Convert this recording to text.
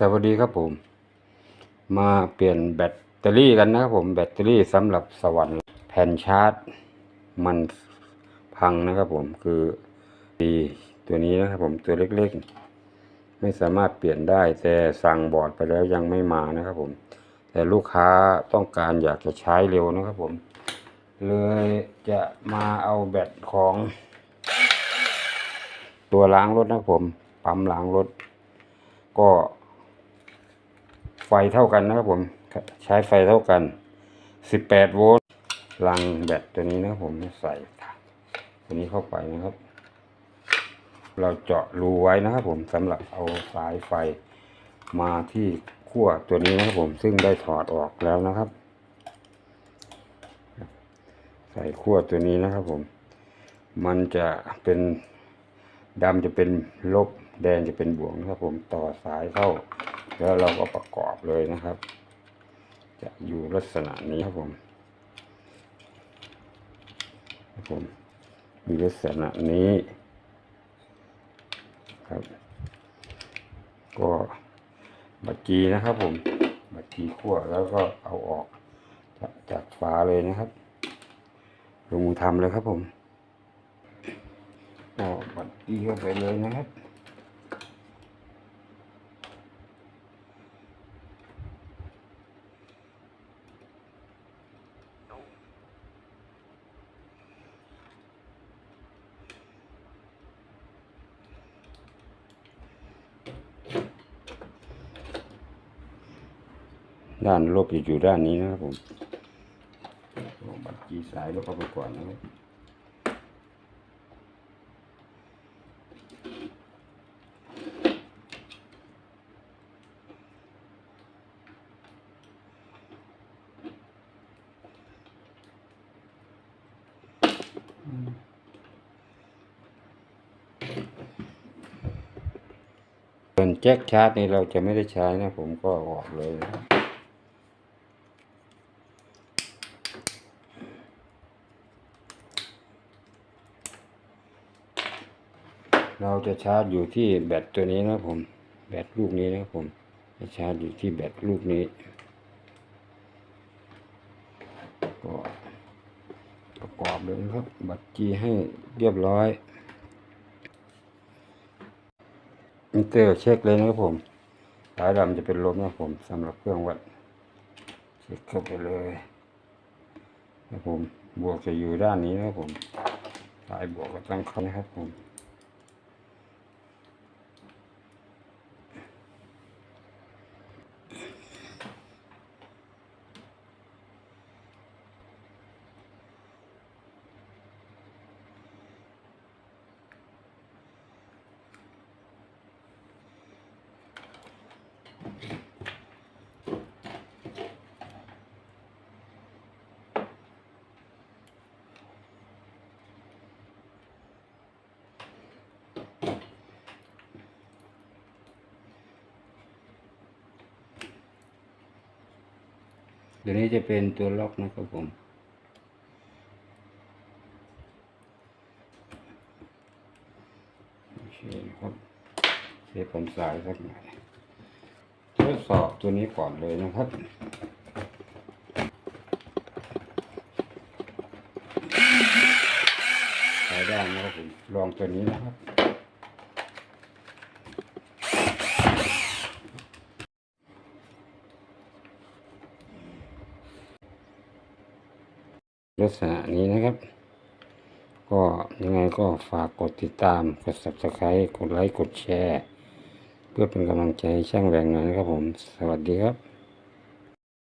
สวัสดีครับผม มาเปลี่ยนแบตเตอรี่กันนะครับผมแบตเตอรี่สำหรับสวรรค์แผ่นชาร์จ มันพังนะครับผมคือดีตัวนี้นะครับผมตัวเล็กๆ ไม่สามารถเปลี่ยนได้ แต่สั่งบอร์ดไปแล้วยังไม่มานะครับผม แต่ลูกค้าต้องการอยากจะใช้เร็วนะครับผม เลยจะมาเอาแบตของ ตัวล้างรถนะครับผมปั๊มล้างรถก็ ไฟเท่ากันนะครับผมใช้ไฟเท่ากัน 18 โวลต์ลังแบตตัวนี้นะครับผมใส่ตัวนี้เข้าไปนะครับ เราเจาะรูไว้นะครับผมสำหรับเอาสายไฟมาที่ขั้วตัวนี้นะครับผมซึ่งได้ถอดออกแล้วนะครับ ใส่ขั้วตัวนี้นะครับผม มันจะเป็นดำจะเป็นลบแดงจะเป็นบวกนะครับผมต่อสายเข้า แล้วเราก็ประกอบเลยนะครับ จะอยู่ลักษณะนี้ครับผมครับผมมีลักษณะนี้ครับ ก็บัดจีนะครับผมบัดจีขั้วแล้วก็เอาออกจากจากฝาเลยนะครับลงมือทำเลยครับผมเอาบัดจีเข้าไปเลยนะครับ ด้านลบจะอยู่ด้านนี้นะครับผมเอาบัตรจีสายลบเข้าไปก่อนนะครับส่วนแจ็คชาร์จนี่เราจะไม่ได้ใช้นะ ผมก็ออกเลยนะครับ เราจะชาร์จอยู่ที่แบตตัวนี้นะผม แบตลูกนี้นะผม จะชาร์จอยู่ที่แบตลูกนี้ ก็ประกอบเลยนะครับ บัตรจีให้เรียบร้อยมิเตอร์เช็คเลยนะครับผมสายดำจะเป็นลบนะผมสำหรับเครื่องวัดเช็คเข้าไปเลยนะผมบวกจะอยู่ด้านนี้นะครับผมสายบวกก็ตั้งเข้านะครับผม เดี๋ยวนี้จะเป็นตัวล็อกนะครับผมโอเคนะครับเสียผมสายสักหน่อยทดสอบตัวนี้ก่อนเลยนะครับใช้ได้นะครับผมลองตัวนี้นะครับ ลักษณะนี้นะครับ ก็ยังไงก็ฝากกดติดตามกด subscribe กดไลค์กดแชร์ เพื่อเป็นกำลังใจให้ช่างแรงหน่อยนะครับผม สวัสดีครับ